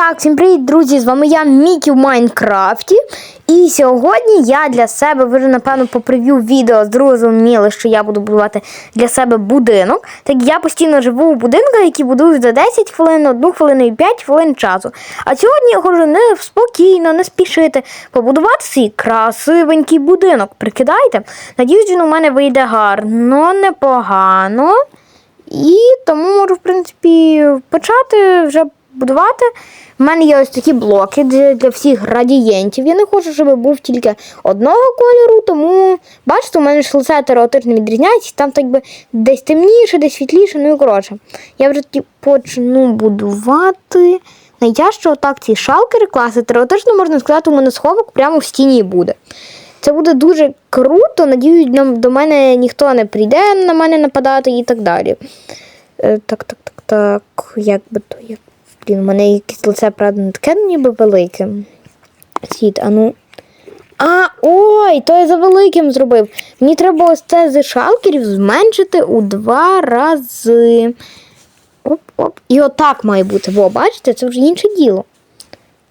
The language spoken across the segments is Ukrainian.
Так, всім привіт, друзі! З вами я Мікі в Майнкрафті. І сьогодні я для себе, ви вже напевно по прев'ю відео зрозуміли, що я буду будувати для себе будинок. Так я постійно живу у будинках, які будують за 10 хвилин, 1 хвилину і 5 хвилин часу. А сьогодні я хочу не спокійно, не спішити побудувати свій красивенький будинок. Прикидайте? Надіюсь, він у мене вийде гарно, непогано. І тому можу, в принципі, почати вже будувати. У мене є ось такі блоки для, всіх градієнтів. Я не хочу, щоб був тільки одного кольору, тому бачите, у мене ж лице теоретично відрізняється, там так би десь темніше, десь світліше, ну і коротше. Я вже тоді почну будувати. Найтяжче отак ці шалкери класи. Теоретично можна сказати, у мене сховок прямо в стіні буде. Це буде дуже круто. Надіюсь, до мене ніхто не прийде на мене нападати і так далі. Е, так, так, так, так. Як би то як. Блін, у мене якесь лице, правда, не таке ніби велике. Світ, а ну. А, ой, то я за великим зробив. Мені треба ось це з шалкерів зменшити у два рази. Оп-оп. І отак має бути. Во, бачите, це вже інше діло.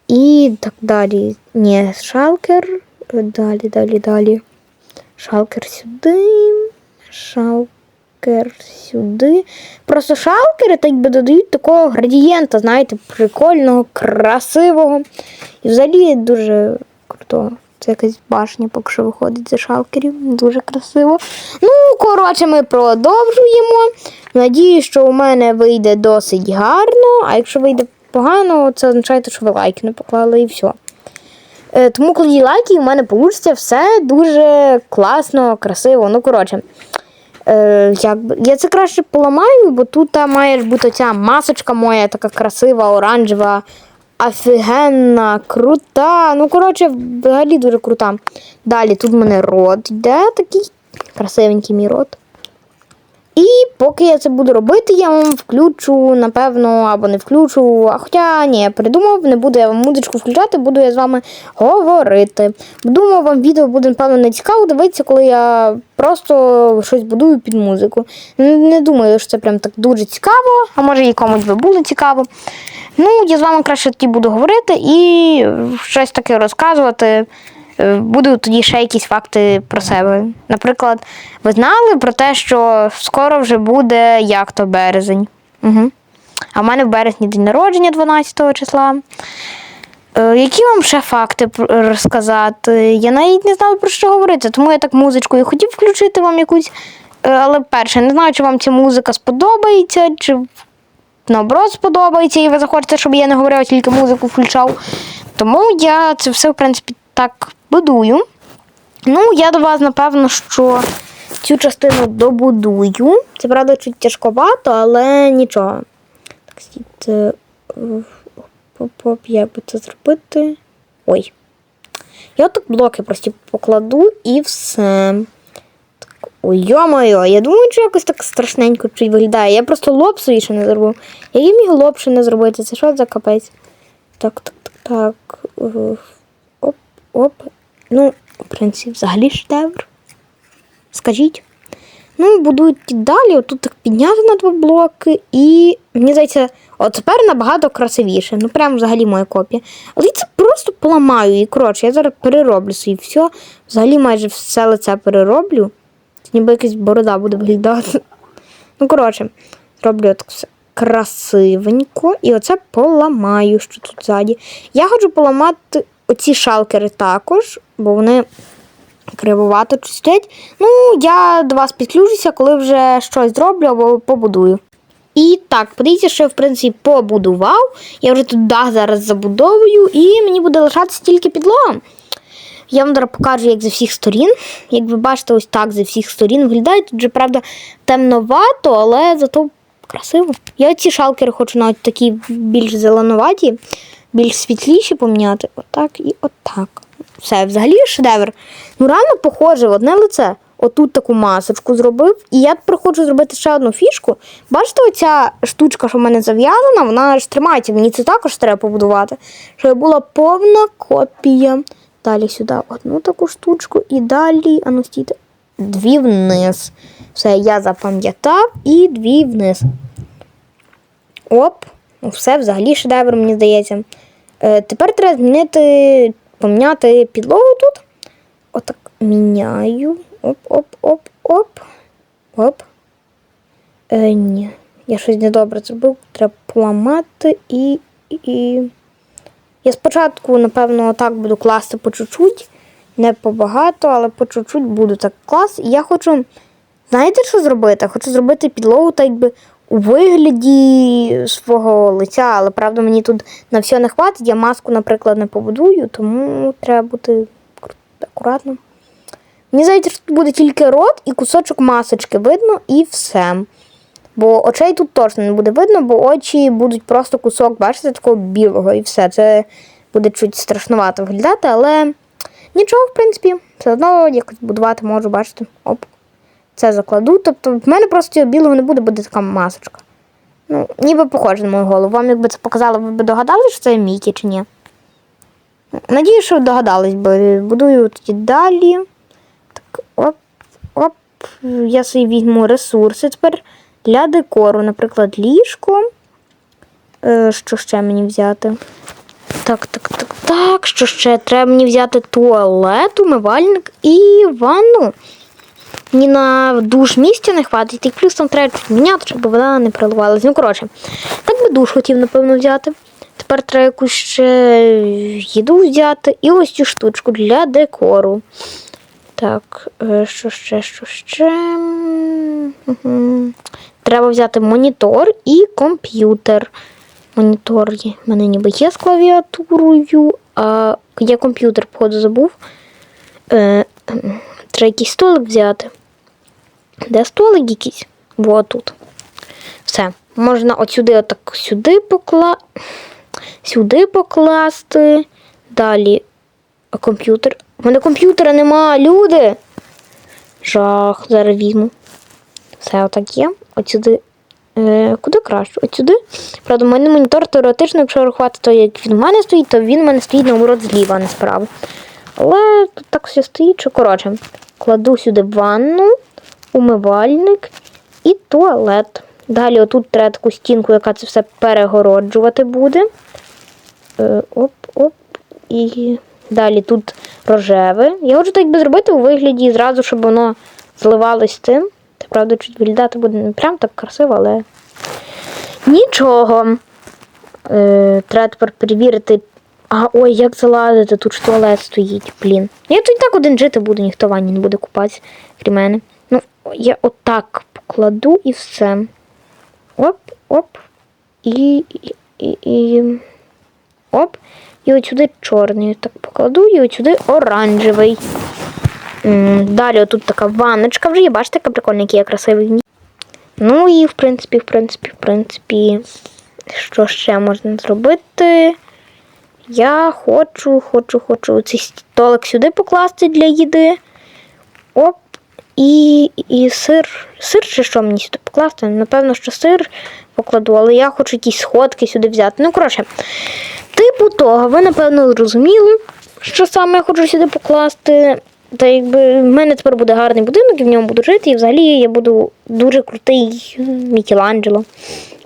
І так далі. Ні, шалкер. Далі, далі, далі. Шалкер сюди. Шалкер сюди. Просто шалкери так би додають такого градієнта, знаєте, прикольного, красивого. І взагалі дуже круто. Це якась башня, поки що виходить за шалкерів. Дуже красиво. Ну, коротше, ми продовжуємо. Надію, що у мене вийде досить гарно, а якщо вийде погано, це означає, що ви лайки не поклали і все. Тому, коли лайки, у мене вийде все дуже класно, красиво. Ну, коротше. Е, якби, я це краще поламаю, бо тут та, має бути ця масочка моя, така красива, оранжева, офігенна, крута. Ну, коротше, взагалі дуже крута. Далі тут в мене рот йде такий красивенький мій рот. І поки я це буду робити, я вам включу, напевно, або не включу. А хоча ні, я придумав, не буду я вам музичку включати, буду я з вами говорити. Думаю, вам відео буде, напевно, не цікаво дивитися, коли я просто щось будую під музику. Не, думаю, що це прям так дуже цікаво, а може і комусь би було цікаво. Ну, я з вами краще тоді буду говорити і щось таке розказувати. Е, Буду тоді ще якісь факти про себе. Наприклад, ви знали про те, що скоро вже буде як то березень. Угу. А в мене в березні день народження 12 числа. Е, які вам ще факти розказати? Я навіть не знала про що говорити, тому я так музичкою хотів включити вам якусь. Е, Але перше, не знаю, чи вам ця музика сподобається, чи наоборот сподобається, і ви захочете, щоб я не говорив, а тільки музику включав. Тому я це все, в принципі, так будую. Ну, я до вас, напевно, що цю частину добудую. Це, правда, чуть тяжковато, але нічого. Так, стійте. Оп-оп, як би це зробити? Ой. Я так блоки просто покладу і все. Так, ой, йо-моє, я думаю, що якось так страшненько виглядає. Я просто лоб свій ще не зробив. Я їм міг лоб ще не зробити. Це що за капець? Так, так, так, так. Е, Оп, оп. Ну, в принципі, взагалі шедевр. Скажіть. Ну, будуть далі, отут так підняти на два блоки, і мені здається, от тепер набагато красивіше. Ну, прям взагалі моя копія. Але я це просто поламаю і коротше, я зараз перероблю свій все. Взагалі майже все лице перероблю. Це ніби якась борода буде виглядати. Ну, коротше, роблю так все красивенько. І оце поламаю, що тут ззаді. Я хочу поламати оці шалкери також, бо вони кривувато чистять. Ну, я до вас підключуся, коли вже щось зроблю або побудую. І так, подивіться, що я, в принципі, побудував. Я вже тут дах зараз забудовую, і мені буде лишатися тільки підлога. Я вам зараз покажу, як зі всіх сторін. Як ви бачите, ось так зі всіх сторін виглядає. Тут вже, правда, темновато, але зато красиво. Я ці шалкери хочу навіть такі більш зеленуваті, більш світліші поміняти. Отак і отак. Все, взагалі шедевр. Ну, реально похоже, в одне лице. Отут таку масочку зробив. І я хочу зробити ще одну фішку. Бачите, оця штучка, що в мене зав'язана, вона ж тримається. Мені це також треба побудувати. Щоб була повна копія. Далі сюди одну таку штучку і далі, а ну стійте, дві вниз. Все, я запам'ятав і дві вниз. Оп. Ну, все взагалі шедевр, мені здається. Е, тепер треба змінити, поміняти підлогу тут. Отак міняю. Оп-оп-оп-оп. Оп. Е, ні, я щось недобре зробив. Треба поламати і. і... Я спочатку, напевно, так буду класти по чуть-чуть. Не побагато, але по чуть-чуть буду так класти. Я хочу. Знаєте, що зробити? Хочу зробити підлогу так якби у вигляді свого лиця, але правда мені тут на все не хватить. Я маску, наприклад, не побудую, тому треба бути акуратним. Мені здається, що тут буде тільки рот і кусочок масочки видно, і все. Бо очей тут точно не буде видно, бо очі будуть просто кусок, бачите, такого білого і все. Це буде чуть страшнувато виглядати, але нічого, в принципі, все одно якось будувати можу, бачите. Оп. Це закладу. Тобто в мене просто цього білого не буде, буде така масочка. Ну, ніби похоже на мою голову. Вам якби це показало, ви б догадали, що це Мікі чи ні? Надію, що догадались би. Будую тоді далі. Так, оп, оп. Я собі візьму ресурси тепер для декору, наприклад, ліжко. Е, що ще мені взяти? Так, так, так, так. Що ще? Треба мені взяти туалет, умивальник і ванну. Ні на душ місця не хватить, і плюс там треба міняти, щоб вода не проливалась. Ну, коротше, так би душ хотів, напевно, взяти. Тепер треба якусь ще їду взяти і ось цю штучку для декору. Так, е, що ще, що ще? Мгм. Треба взяти монітор і комп'ютер. Монітор в мене ніби є з клавіатурою, а я комп'ютер, походу, забув. Е, треба якийсь столик взяти. Де столик якийсь? Во тут. Все. Можна от сюди, отак сюди покла... сюди покласти. Далі а комп'ютер. У мене комп'ютера нема, люди. Жах, зараз візьму. Все отак є. От сюди. Е, куди краще? От сюди. Правда, у мене монітор теоретично, якщо рахувати, то як він у мене стоїть, то він у мене стоїть наоборот зліва, а не справа. Але тут так все стоїть, що коротше. Кладу сюди ванну, умивальник і туалет. Далі отут треба таку стінку, яка це все перегороджувати буде. Е, оп, оп. І далі тут рожеве. Я хочу так би зробити у вигляді зразу, щоб воно зливалось з цим. Це правда, чуть виглядати буде не прям так красиво, але нічого. Е, треба тепер перевірити. А, ой, як залазити, тут ж туалет стоїть, блін. Я тут і так один жити буду, ніхто ванні не буде купатися, крім мене. Я отак покладу і все. Оп, оп. І. і, і, оп. І от сюди чорний так покладу, і от сюди оранжевий. Далі отут така ванночка вже є, бачите, яка прикольна, який я красивий. Ну і в принципі, в принципі, в принципі, що ще можна зробити? Я хочу, хочу, хочу цей столик сюди покласти для їди. Оп. І, і сир. Сир чи що мені сюди покласти? Напевно, що сир покладу, але я хочу якісь сходки сюди взяти. Ну, коротше, типу того, ви, напевно, зрозуміли, що саме я хочу сюди покласти. Та якби в мене тепер буде гарний будинок, і в ньому буду жити, і взагалі я буду дуже крутий Мікеланджело.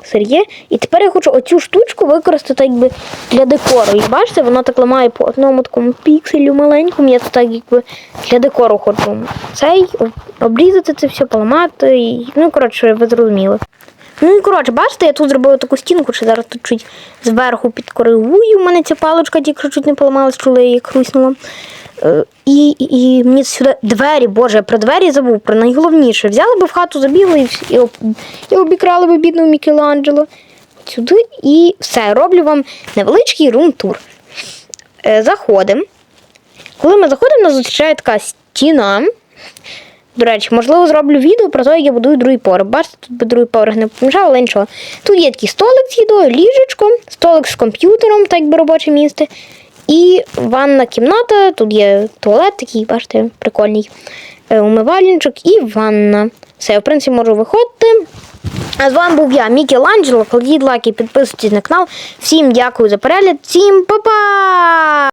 Сергє. І тепер я хочу оцю штучку використати якби для декору. І бачите, вона так ламає по одному такому пікселю маленькому. Я так якби для декору хочу цей обрізати це все, поламати. І, ну, коротше, ви зрозуміли. Ну і коротше, бачите, я тут зробила таку стінку, що зараз тут чуть зверху підкоригую. У мене ця паличка тільки чуть не поламалась, чули, я її хруснула. Е, І, і, мені сюди двері, боже, я про двері забув, про найголовніше. Взяли би в хату, забігли і, і, і обікрали би бідного Мікеланджело. Сюди і все. Роблю вам невеличкий рум-тур. Е, Заходимо. Коли ми заходимо, нас зустрічає така стіна. До речі, можливо, зроблю відео про те, як я будую другий поверх. Бачите, тут би другий поверх не помішав, але нічого. Тут є такий столик з їдою, ліжечко, столик з комп'ютером, так би робоче місце. І ванна кімната, тут є туалет такий, бачите, прикольний. е, Умивальничок і ванна. Все, я, в принципі, можу виходити. А з вами був я, Мікеланджело. Кладіть лайки, підписуйтесь на канал. Всім дякую за перегляд, всім па-па!